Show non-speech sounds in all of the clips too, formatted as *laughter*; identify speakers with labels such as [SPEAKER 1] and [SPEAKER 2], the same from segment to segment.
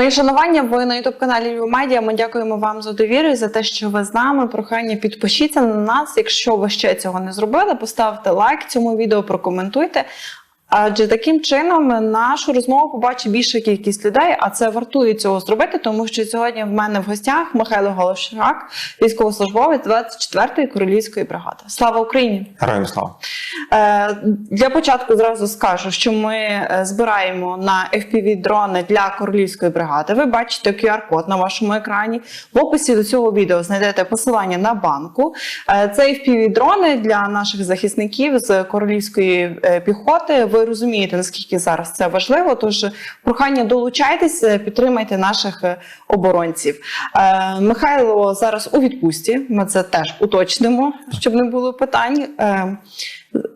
[SPEAKER 1] Мої шанування, ви на ютуб каналі Медіа. Ми дякуємо вам за довіру і за те, що ви з нами. Прохання підпишіться на нас. Якщо ви ще цього не зробили, поставте лайк цьому відео, прокоментуйте. Адже таким чином нашу розмову побачить більша кількість людей, а це вартує цього зробити, тому що сьогодні в мене в гостях Михайло Голошак, військовослужбовець 24-ї королівської бригади. Слава Україні!
[SPEAKER 2] Героям слава.
[SPEAKER 1] Е, Для початку зразу скажу, що ми е, збираємо на FPV дрони для королівської бригади. Ви бачите QR-код на вашому екрані. В описі до цього відео знайдете посилання на банку. Е, Це FPV дрони для наших захисників з королівської піхоти. Ви розумієте, наскільки зараз це важливо. Тож прохання долучайтесь, е, підтримайте наших е, оборонців. Е, Михайло зараз у відпустці. Ми це теж уточнимо, щоб не було питань. Е,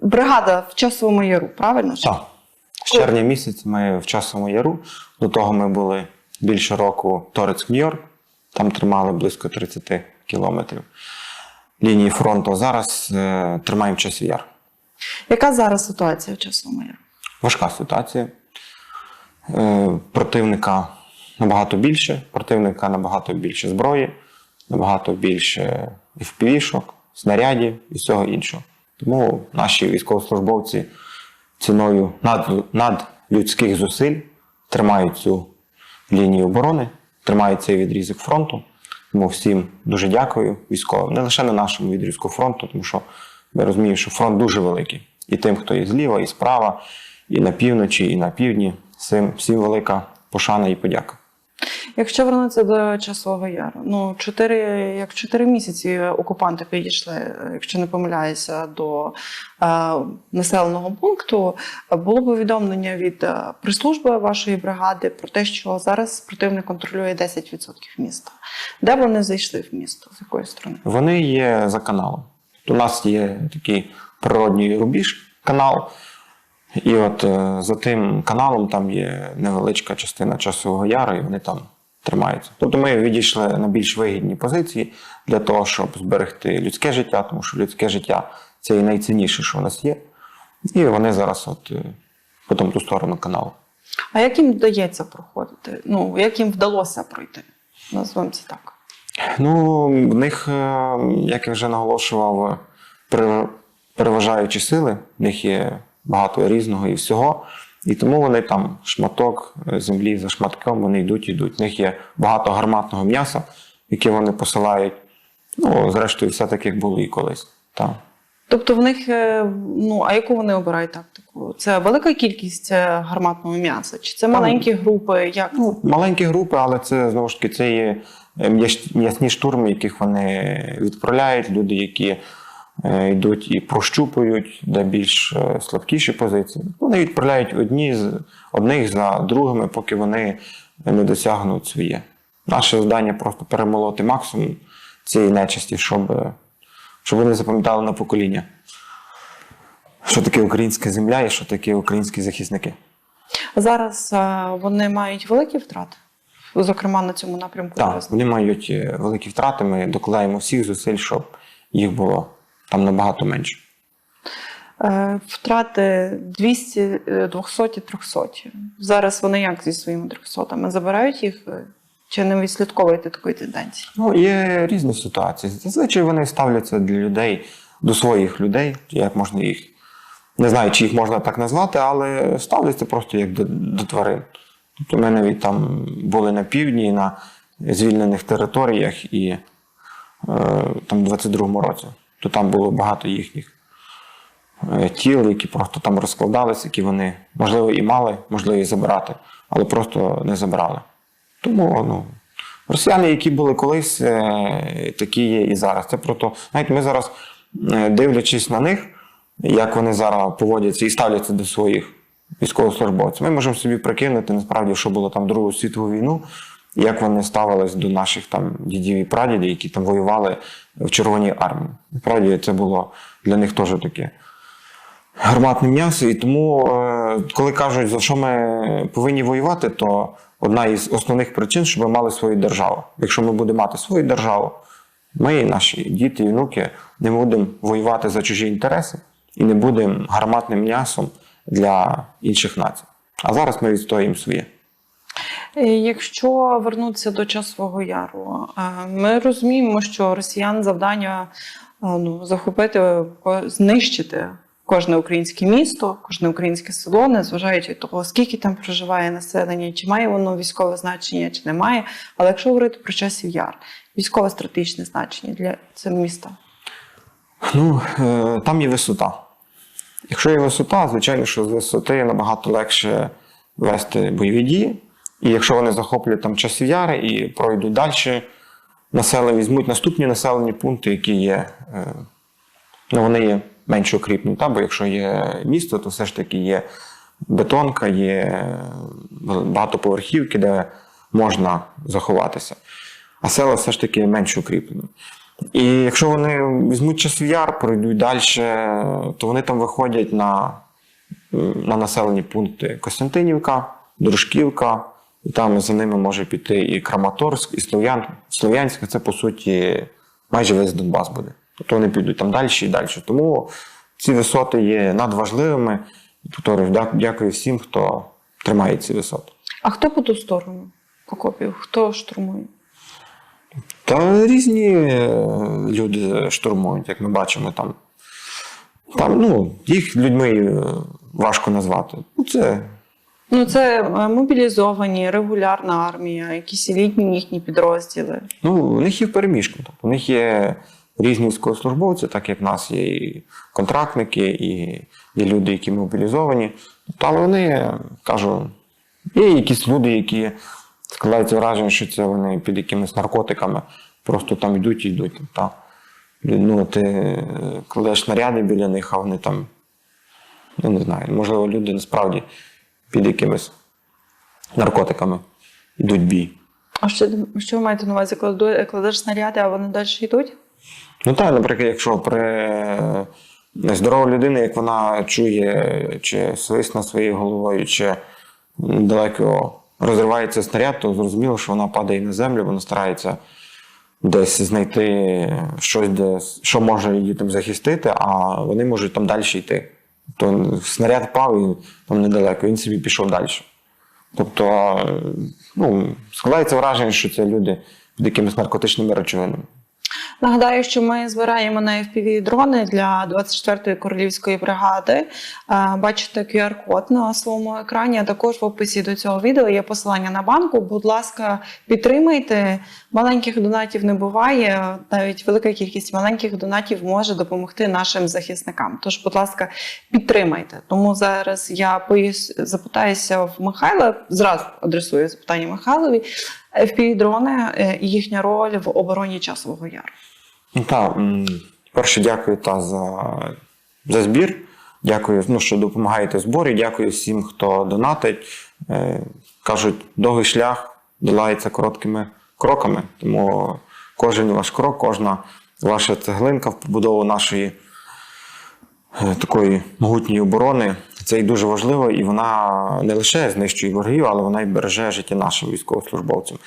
[SPEAKER 1] Бригада в часовому яру, правильно?
[SPEAKER 2] Так. З червня місяць ми в часовому яру. До того ми були більше року Торецьк Нью-Йорк. Там тримали близько 30 кілометрів лінії фронту. Зараз е, тримаємо часів яр.
[SPEAKER 1] Яка зараз ситуація в часовому яру?
[SPEAKER 2] Важка ситуація. Е, противника набагато більше, противника набагато більше зброї, набагато більше FPV-шок, снарядів і всього іншого. Тому наші військовослужбовці ціною над, надлюдських зусиль тримають цю лінію оборони, тримають цей відрізок фронту. Тому всім дуже дякую військовим. Не лише на нашому відрізку фронту, тому що ми розуміємо, що фронт дуже великий. І тим, хто і зліва, і справа, і на півночі, і на півдні. Всім, всім велика пошана і подяка.
[SPEAKER 1] Якщо вернутися до часового яру, ну чотири як чотири місяці окупанти підійшли, якщо не помиляюся, до е, населеного пункту. Було повідомлення від е, прес-служби вашої бригади про те, що зараз противник контролює 10% міста. Де вони зайшли в місто? З якої сторони?
[SPEAKER 2] Вони є за каналом. У нас є такий природній рубіж канал. І от е, за тим каналом там є невеличка частина часового яру, і вони там тримаються. Тобто ми відійшли на більш вигідні позиції для того, щоб зберегти людське життя, тому що людське життя це і найцінніше, що в нас є. І вони зараз от е, по тому ту сторону каналу.
[SPEAKER 1] А як їм вдається проходити? Ну як їм вдалося пройти? Назвемо це так.
[SPEAKER 2] Ну, в них, е, як я вже наголошував, переважаючі сили, в них є багато різного і всього. І тому вони там шматок землі за шматком вони йдуть, йдуть. В них є багато гарматного м'яса, яке вони посилають. Ну, зрештою, все так, було і колись. Так.
[SPEAKER 1] Тобто в них, е, ну а яку вони обирають тактику? Це велика кількість е, гарматного м'яса? Чи це маленькі групи? Як
[SPEAKER 2] Ну, маленькі групи, але це знову ж таки це є м'ясні штурми, яких вони відправляють, люди, які е, йдуть і прощупують, де більш е, слабкіші позиції. Вони відправляють одні з одних за другими, поки вони не досягнуть своє. Наше завдання просто перемолоти максимум цієї нечисті, щоб, е, щоб вони запам'ятали на покоління, що таке українська земля і що таке українські захисники.
[SPEAKER 1] зараз вони мають великі втрати, зокрема на цьому напрямку.
[SPEAKER 2] Так, вони мають е, великі втрати. Ми докладаємо всіх зусиль, щоб їх було там набагато менше.
[SPEAKER 1] Е, Втрати 200, е, 200, 300. Зараз вони як зі своїми 300? Забирають їх е, чи не відслідковуєте такої тенденції?
[SPEAKER 2] Ну, є різні ситуації. Зазвичай вони ставляться для людей, до своїх людей, як можна їх. Не знаю, чи їх можна так назвати, але ставляться просто як до, до тварин. Тобто ми навіть там були на півдні, на звільнених територіях і е, там в 22-му році. То там було багато їхніх е, тіл, які просто там розкладалися, які вони, можливо, і мали можливість забирати, але просто не забрали. Тому ну, росіяни, які були колись, е, такі є і зараз. Це просто, знаєте, ми зараз, дивлячись на них, як вони зараз поводяться і ставляться до своїх військовослужбовців, ми можемо собі прикинути насправді, що було там Другу світову війну, як вони ставились до наших там дідів і прадідів, які там воювали в Червоній армії. Насправді це було для них теж таке гарматне м'ясо. І тому, е, коли кажуть, за що ми повинні воювати, то одна із основних причин, щоб ми мали свою державу. Якщо ми будемо мати свою державу, ми, наші діти і внуки, не будемо воювати за чужі інтереси і не будемо гарматним м'ясом для інших націй. А зараз ми відстоюємо своє.
[SPEAKER 1] Е, Якщо вернутися до часового яру, е, ми розуміємо, що росіян завдання е, ну, захопити, знищити кожне українське місто, кожне українське село, незважаючи від того, скільки там проживає населення, чи має воно військове значення, чи не має. Але якщо говорити про часів яр, військове стратегічне значення для цього міста.
[SPEAKER 2] Ну, там є висота. Якщо є висота, звичайно, що з висоти набагато легше вести бойові дії. І якщо вони захоплять там часів яри і пройдуть далі, населення візьмуть наступні населені пункти, які є, е, ну, вони є менш укріпні. Та? Бо якщо є місто, то все ж таки є бетонка, є е, багатоповерхівки, де можна заховатися. А села все ж таки менш укріплені. І якщо вони візьмуть часів яр, пройдуть далі, то вони там виходять на, на населені пункти Костянтинівка, Дружківка, і там за ними може піти і Краматорськ, і Слов'ян, Слов'янськ. Це по суті майже весь Донбас буде. Тобто вони підуть там далі і далі. Тому ці висоти є надважливими. Повторюю, дякую всім, хто тримає ці висоти.
[SPEAKER 1] А хто по ту сторону окопів? Хто штурмує?
[SPEAKER 2] Та різні е, люди штурмують, як ми бачимо там. Там, ну, їх людьми е, важко назвати. Ну, це
[SPEAKER 1] Ну, це е, мобілізовані, регулярна армія, якісь елітні їхні підрозділи.
[SPEAKER 2] Ну, у них є переміжка. Тобто, у них є різні військовослужбовці, так як в нас є і контрактники, і є люди, які мобілізовані. Але вони, кажу, є якісь люди, які складаються враження, що це вони під якимись наркотиками, просто там йдуть і йдуть. Та. Ну, ти е, кладеш снаряди біля них, а вони там, ну не знаю, можливо, люди насправді під якимись наркотиками йдуть бій.
[SPEAKER 1] А що, що ви маєте на увазі? Кладеш снаряди, а вони далі йдуть?
[SPEAKER 2] Ну так, наприклад, якщо при е, здорова людина, як вона чує чи свист над своєю головою, чи далеко розривається снаряд, то зрозуміло, що вона падає на землю, вона старається десь знайти щось, де, що може її там захистити, а вони можуть там далі йти. То снаряд пав і там недалеко, він собі пішов далі. Тобто, ну, складається враження, що це люди під якимись наркотичними речовинами.
[SPEAKER 1] Нагадаю, що ми збираємо на FPV дрони для 24-ї королівської бригади. Е, Бачите QR-код на своєму екрані. А також в описі до цього відео є посилання на банку. Будь ласка, підтримайте. Маленьких донатів не буває. Навіть велика кількість маленьких донатів може допомогти нашим захисникам. Тож, будь ласка, підтримайте. Тому зараз я поїс... запитаюся в Михайла. Зразу адресую запитання Михайлові. FPV-дрони е, і їхня роль в обороні часового яру.
[SPEAKER 2] Ну, та, м, перше, дякую та за, за збір. Дякую, ну, що допомагаєте в зборі. Дякую всім, хто донатить. Е, кажуть, довгий шлях долається короткими кроками. Тому кожен ваш крок, кожна ваша цеглинка в побудову нашої е, такої могутньої оборони. Це і дуже важливо, і вона не лише знищує ворогів, але вона й береже життя нашим військовослужбовцям.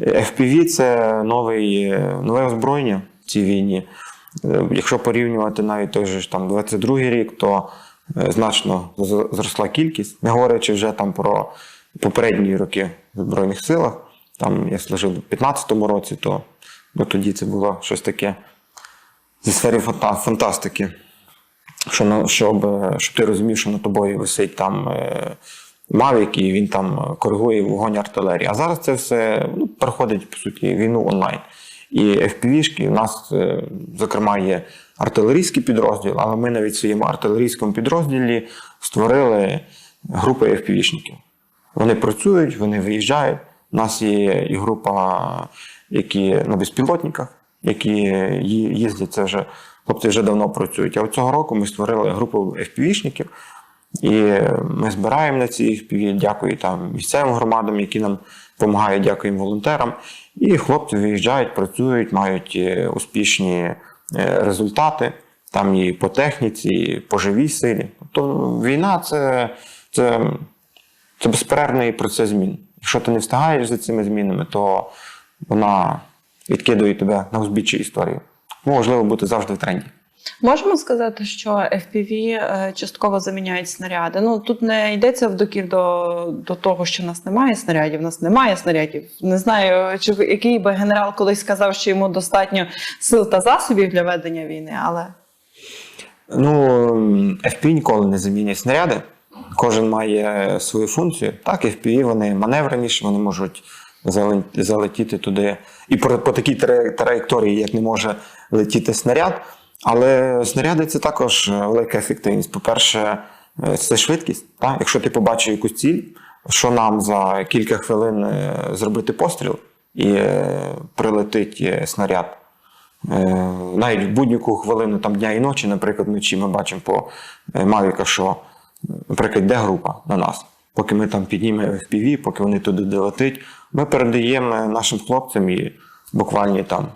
[SPEAKER 2] Е, FPV – це новий, е, нове озброєння в цій війні. Е, Якщо порівнювати навіть той же там 22-й рік, то значно зросла кількість, не говорячи вже там про попередні роки в Збройних силах. Там я служив у 15-му році, то ну, тоді це було щось таке зі сфери фанта- фантастики. Що, щоб, е, щоб ти розумів, що над тобою висить там е, Мавік, і він там е, коригує вогонь артилерії. А зараз це все ну, переходить, по суті, війну онлайн. І FPV-шки, у нас, е, зокрема, є артилерійський підрозділ, але ми навіть в своєму артилерійському підрозділі створили групи FPV-шників. Вони працюють, вони виїжджають. У нас є і група, які на безпілотниках, які їздять, це вже хлопці вже давно працюють. А от цього року ми створили групу FPV-шників, і ми збираємо на ці FPV, дякую там місцевим громадам, які нам допомагають, дякуємо волонтерам. І хлопці виїжджають, працюють, мають е, успішні е, результати. Там і по техніці, і по живій силі. Тобто війна це, це, це безперервний процес змін. Якщо ти не встигаєш за цими змінами, то вона відкидує тебе на узбіччя історії. Тому важливо бути завжди в тренді.
[SPEAKER 1] Можемо сказати, що FPV е, частково заміняють снаряди. Ну тут не йдеться в докір до, до того, що в нас немає снарядів. У нас немає снарядів. Не знаю, чи який би генерал колись сказав, що йому достатньо сил та засобів для ведення війни, але
[SPEAKER 2] Ну, FPV ніколи не замінять снаряди. Кожен має свою функцію. Так, FPV вони маневреніші, вони можуть залетіти туди і по, по такій траєкторії, як не може летіти снаряд. Але снаряди це також е, велика ефективність. По-перше, е, це швидкість. Так? Якщо ти побачив якусь ціль, що нам за кілька хвилин е, зробити постріл і прилетить снаряд. Навіть в будь-яку хвилину там, дня і ночі, наприклад, вночі ми бачимо по Мавіка, що, наприклад, йде група на нас. Поки ми там піднімемо FPV, поки вони туди долетить, ми передаємо нашим хлопцям і буквально там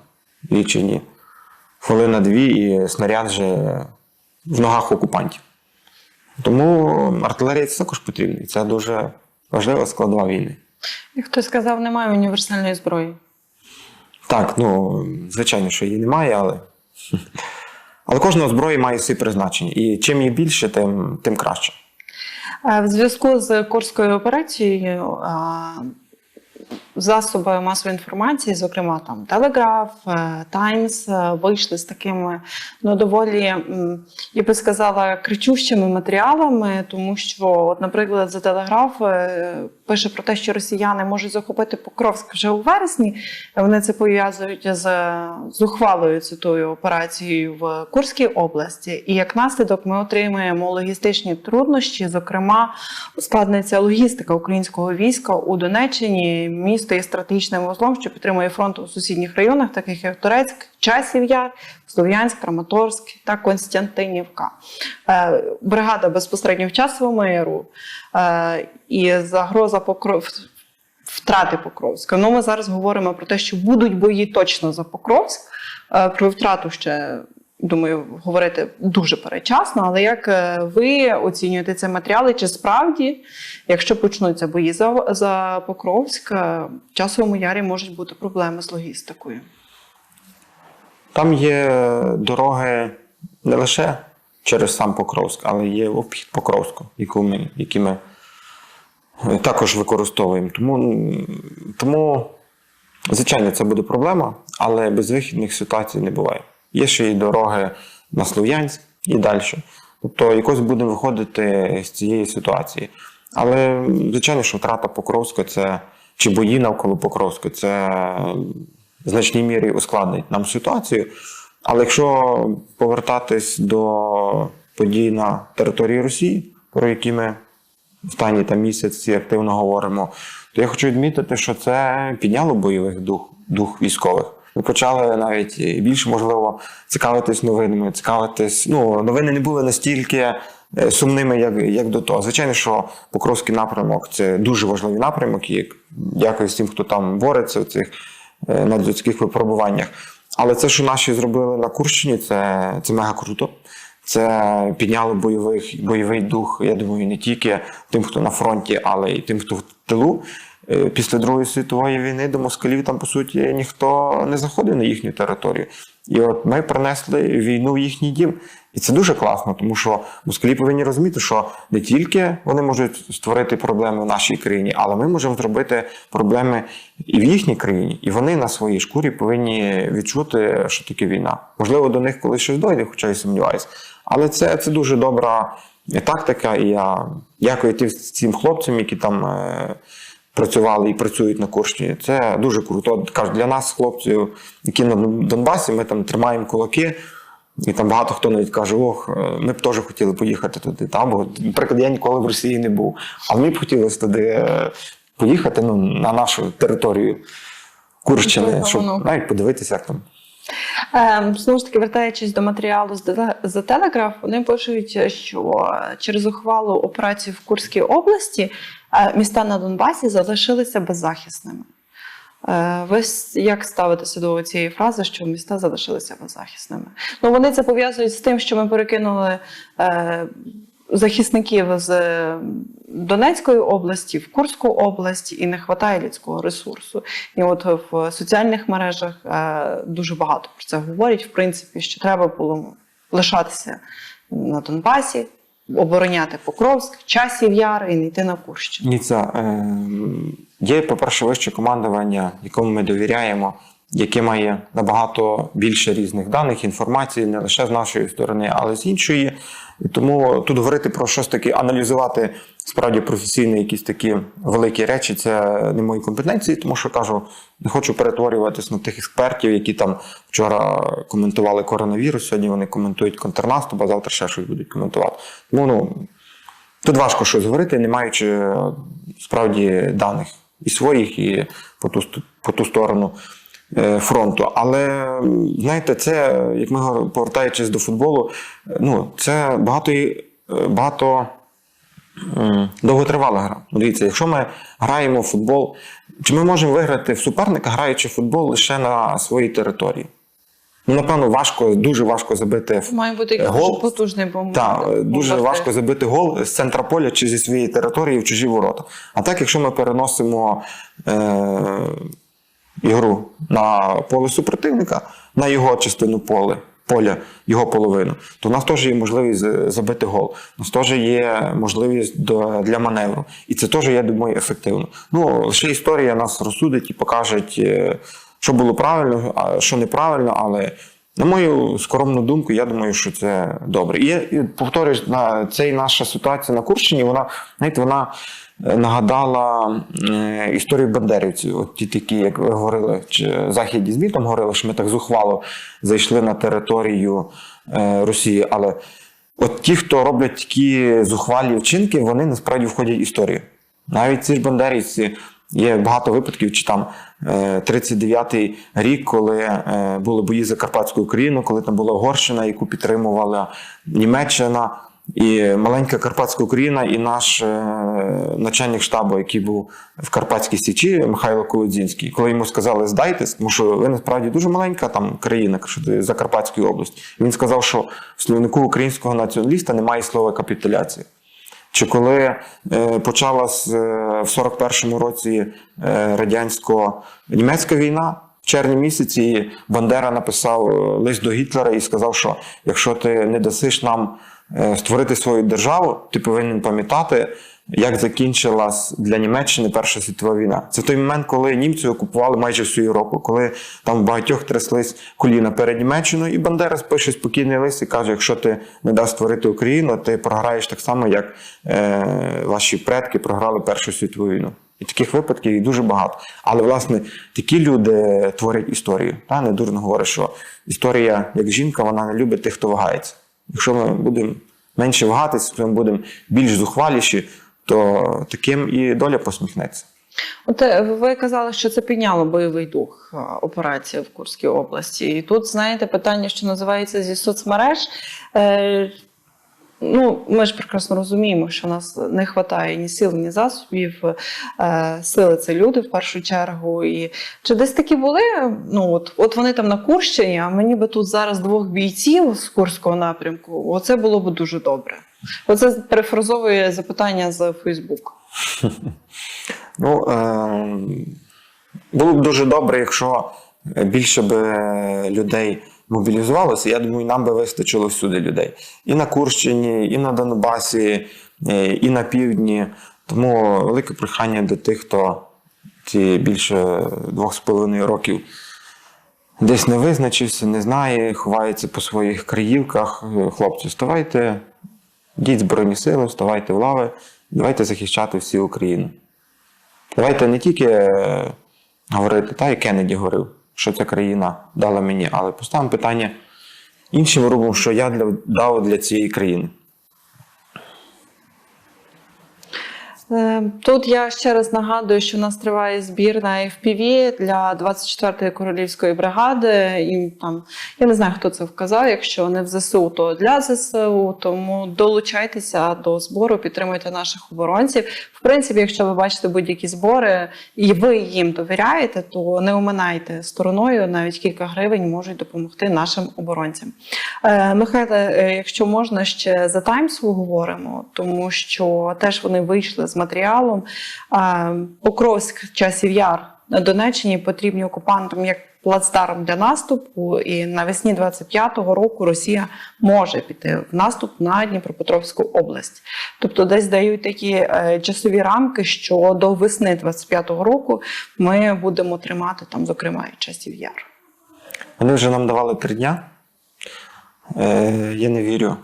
[SPEAKER 2] лічені хвилина-дві, і снаряд вже в ногах окупантів. Тому артилерія це також потрібна. І це дуже важлива складова війни.
[SPEAKER 1] як хтось сказав, немає універсальної зброї.
[SPEAKER 2] Так, ну звичайно, що її немає, але. Але кожна зброя має свої призначення. І чим її більше, тим, тим краще.
[SPEAKER 1] В зв'язку з Курською операцією засоби масової інформації, зокрема там Телеграф, Таймс, вийшли з такими ну, доволі, я би сказала, кричущими матеріалами, тому що, от, наприклад, за Телеграф пише про те, що росіяни можуть захопити Покровськ вже у вересні. Вони це пов'язують з зухвалою цитую операцією в Курській області. І як наслідок ми отримаємо логістичні труднощі. Зокрема, ускладниться логістика українського війська у Донеччині. Місто є стратегічним вузлом, що підтримує фронт у сусідніх районах, таких як Турецьк, Часів Яр, Слов'янськ, Краматорськ та Константинівка. Е, Бригада безпосередньо в часовому миру е, і загроза покров. Втрати Покровська. Ну, ми зараз говоримо про те, що будуть бої точно за Покровськ. Е, Про втрату ще думаю говорити дуже перечасно. Але як е, ви оцінюєте ці матеріали? Чи справді, якщо почнуться бої за, за Покровськ, е, в часовому ярі можуть бути проблеми з логістикою?
[SPEAKER 2] Там є дороги не лише через сам Покровськ, але є обхід Покровську, яку ми, які ми також використовуємо. Тому, тому, звичайно, це буде проблема, але безвихідних ситуацій не буває. Є ще й дороги на Слов'янськ і далі. Тобто, якось будемо виходити з цієї ситуації. Але, звичайно, що втрата Покровська це чи бої навколо Покровська, це в значній мірі ускладнить нам ситуацію. Але якщо повертатись до подій на території Росії, про які ми останні там місяці активно говоримо, то я хочу відмітити, що це підняло бойових дух, дух військових. Ми почали навіть більше можливо цікавитись новинами, цікавитись. Ну, новини не були настільки е, сумними, як, як до того. Звичайно, що Покровський напрямок це дуже важливий напрямок, і дякую всім, хто там бореться в цих е, надлюдських випробуваннях. Але це, що наші зробили на Курщині, це, це мега круто. Це підняло бойових, бойовий дух, я думаю, не тільки тим, хто на фронті, але й тим, хто в тилу. Е, Після Другої світової війни до москалів там, по суті, ніхто не заходив на їхню територію. І от ми принесли війну в їхній дім. І це дуже класно, тому що москалі повинні розуміти, що не тільки вони можуть створити проблеми в нашій країні, але ми можемо зробити проблеми і в їхній країні. І вони на своїй шкурі повинні відчути, що таке війна. Можливо, до них колись щось дойде, хоча й сумніваюся. Але це, це дуже добра тактика. І я дякую тим цим хлопцям, які там. е, Працювали і працюють на Курщині. Це дуже круто. От, кажуть, для нас, хлопців, які на Донбасі, ми там тримаємо кулаки. І там багато хто навіть каже: ох, е, ми б теж хотіли поїхати туди. Там, бо, наприклад, я ніколи в Росії не був. А мені б хотілося туди е, поїхати ну, на нашу територію Курщини, щоб навіть подивитися, як там.
[SPEAKER 1] Ем, Знову ж таки, вертаючись до матеріалу з Телеграф, вони пишуть, що через ухвалу операції в Курській області е, міста на Донбасі залишилися беззахисними. Е, Ви як ставитеся до цієї фрази, що міста залишилися беззахисними? Ну вони це пов'язують з тим, що ми перекинули е, захисників з е, Донецької області в Курську область і не вистачає людського ресурсу. І от в соціальних мережах е, дуже багато про це говорять, в принципі, що треба було лишатися на Донбасі, обороняти Покровськ, часів яр і не йти на Курщину.
[SPEAKER 2] Ні, це е, є, по-перше, вище командування, якому ми довіряємо, яке має набагато більше різних даних, інформації, не лише з нашої сторони, але з іншої. І тому тут говорити про щось таке, аналізувати справді професійно якісь такі великі речі, це не мої компетенції, тому що кажу, не хочу перетворюватись на тих експертів, які там вчора коментували коронавірус, сьогодні вони коментують контрнаступ, а завтра ще щось будуть коментувати. Тому ну, Тут важко щось говорити, не маючи е, справді даних і своїх, і по ту, по ту сторону фронту. Але знаєте, це, як ми говоримо, повертаючись до футболу, е, ну, це багато, е, багато довготривала гра. Дивіться, якщо ми граємо в футбол, чи ми можемо виграти в суперника, граючи в футбол лише на своїй території? Ну, напевно, важко, дуже важко забити
[SPEAKER 1] Має бути
[SPEAKER 2] Гол.
[SPEAKER 1] дуже потужний бомб.
[SPEAKER 2] так, дуже
[SPEAKER 1] бомбардир.
[SPEAKER 2] важко забити гол з центра поля чи зі своєї території в чужі ворота. А так, якщо ми переносимо е, ігру на поле супротивника, на його частину поле, поля, його половину, то в нас теж є можливість забити гол. У нас теж є можливість для маневру. І це теж, я думаю, ефективно. Ну, лише історія нас розсудить і покаже, що було правильно, а що неправильно, але на мою скромну думку, я думаю, що це добре. І, я- і повторюсь, на цей наша ситуація на Курщині, вона, знаєте, вона нагадала е, історію бандерівців. От ті такі, як ви говорили, чи західні ЗМІ там говорили, що ми так зухвало зайшли на територію е, Росії. Але от ті, хто роблять такі зухвалі вчинки, вони насправді входять в історію. Навіть ці ж бандерівці. Є багато випадків, чи там е, 39-й рік, коли е, були бої за Карпатську Україну, коли там була Угорщина, яку підтримувала Німеччина, і маленька Карпатська Україна, і наш е, начальник штабу, який був в Карпатській Січі, Михайло Колодзінський, коли йому сказали здайтесь, тому що ви насправді дуже маленька там країна Закарпатської області. Він сказав, що в словнику українського націоналіста немає слова капітуляція. Чи коли е, почалась е, в 41-му році радянсько-німецька війна, в червні місяці Бандера написав лист до Гітлера і сказав, що якщо ти не дасиш нам створити свою державу, ти повинен пам'ятати, як закінчилась для Німеччини Перша світова війна. Це той момент, коли німці окупували майже всю Європу, коли там в багатьох тряслись коліна перед Німеччиною, і Бандера пише спокійний лист і каже: якщо ти не дасть створити Україну, ти програєш так само, як е, ваші предки програли Першу світову війну. І таких випадків їх дуже багато. Але власне такі люди творять історію. Та не дурно говорить, що історія, як жінка, вона не любить тих, хто вагається. Якщо ми будемо менше вагатися, якщо ми будемо більш зухваліші, то таким і доля посміхнеться.
[SPEAKER 1] От е, ви казали, що це підняло бойовий дух операції операція в Курській області. І тут, знаєте, питання, що називається зі соцмереж. Ну, ми ж прекрасно розуміємо, що у нас не вистачає ні сил, ні засобів. Е, сили це люди в першу чергу. І чи десь такі були? Ну, от, от вони там на Курщині, а мені би тут зараз двох бійців з Курського напрямку. Оце було б дуже добре. Оце перефразовує запитання з Фейсбуку. *laughs*
[SPEAKER 2] Ну, е, було б дуже добре, якщо більше б людей мобілізувалося. Я думаю, нам би вистачило всюди людей. І на Курщині, і на Донбасі, е, і на півдні. Тому велике прохання до тих, хто ці більше двох з половиною років десь не визначився, не знає, ховається по своїх краївках. Е, Хлопці, вставайте, йдіть Збройні сили, вставайте в лави, давайте захищати всю Україну. Давайте не тільки е, говорити, та і Кеннеді говорив, що ця країна дала мені, але поставимо питання іншим робом, що я для, дав для цієї країни.
[SPEAKER 1] Тут я ще раз нагадую, що у нас триває збір на FPV для 24-ї королівської бригади. І там я не знаю, хто це вказав. Якщо не в ЗСУ, то для ЗСУ. Тому долучайтеся до збору, підтримуйте наших оборонців. В принципі, якщо ви бачите будь-які збори і ви їм довіряєте, то не оминайте стороною. Навіть кілька гривень можуть допомогти нашим оборонцям. Е, Михайле, е, якщо можна, ще за Таймс говоримо, тому що теж вони вийшли з матеріалом. Покровськ, часів яр. на Донеччині потрібні окупантам як плацдарм для наступу, і навесні 25-го року Росія може піти в наступ на Дніпропетровську область. Тобто, десь дають такі е, часові рамки, що до весни 25-го року ми будемо тримати там, зокрема, і часів яр.
[SPEAKER 2] Вони вже нам давали три дня. Е, я не вірю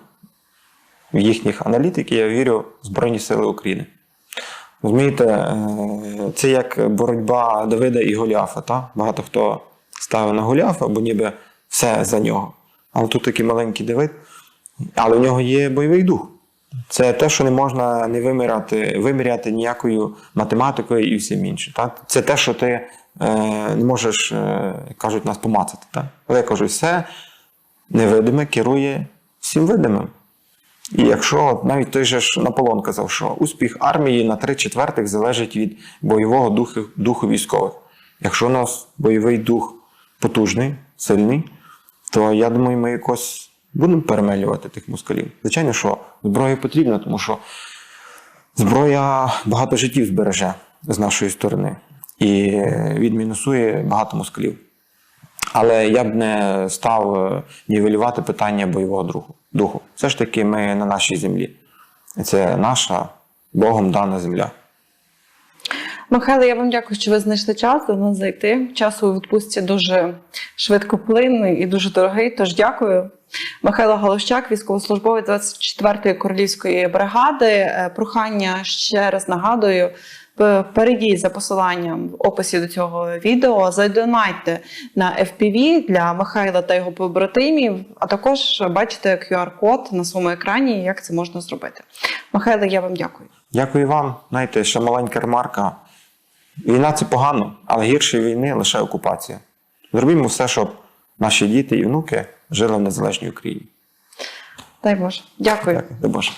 [SPEAKER 2] в їхніх аналітиків, я вірю в Збройні Сили України. Розумієте, е, це як боротьба Давида і Голіафа. Та? Багато хто ставив на Голіафа, бо ніби все за нього. Але тут такий маленький Давид, але в нього є бойовий дух. Це те, що не можна не виміряти, виміряти ніякою математикою і всім іншим. Так? Це те, що ти е, не можеш, е, кажуть, нас помацати. Так? Але я кажу, все невидиме керує всім видимим. І якщо навіть той же ж Наполеон казав, що успіх армії на три четвертих залежить від бойового духу, духу військових. Якщо у нас бойовий дух потужний, сильний, то я думаю, ми якось будемо перемелювати тих москалів. Звичайно, що зброя потрібна, тому що зброя багато життів збереже з нашої сторони і відмінусує багато москалів. Але я б не став е, нівелювати питання бойового духу. Духу. Все ж таки, ми на нашій землі. Це наша Богом дана земля.
[SPEAKER 1] Михайло, я вам дякую, що ви знайшли час до нас зайти. Час у відпустці дуже швидкоплинний і дуже дорогий. Тож дякую. Михайло Галущак, військовослужбовець 24-ї королівської бригади. Е, Прохання ще раз нагадую. П- Перейдіть за посиланням в описі до цього відео, задонайте на FPV для Михайла та його побратимів, а також бачите QR-код на своєму екрані, як це можна зробити. Михайло, я вам дякую.
[SPEAKER 2] Дякую вам. Знаєте, ще маленька ремарка. Війна це погано, але гірше війни лише окупація. Зробімо все, щоб наші діти і внуки жили в незалежній Україні.
[SPEAKER 1] Дай Боже. Дякую.
[SPEAKER 2] Дякую, Дай Боже.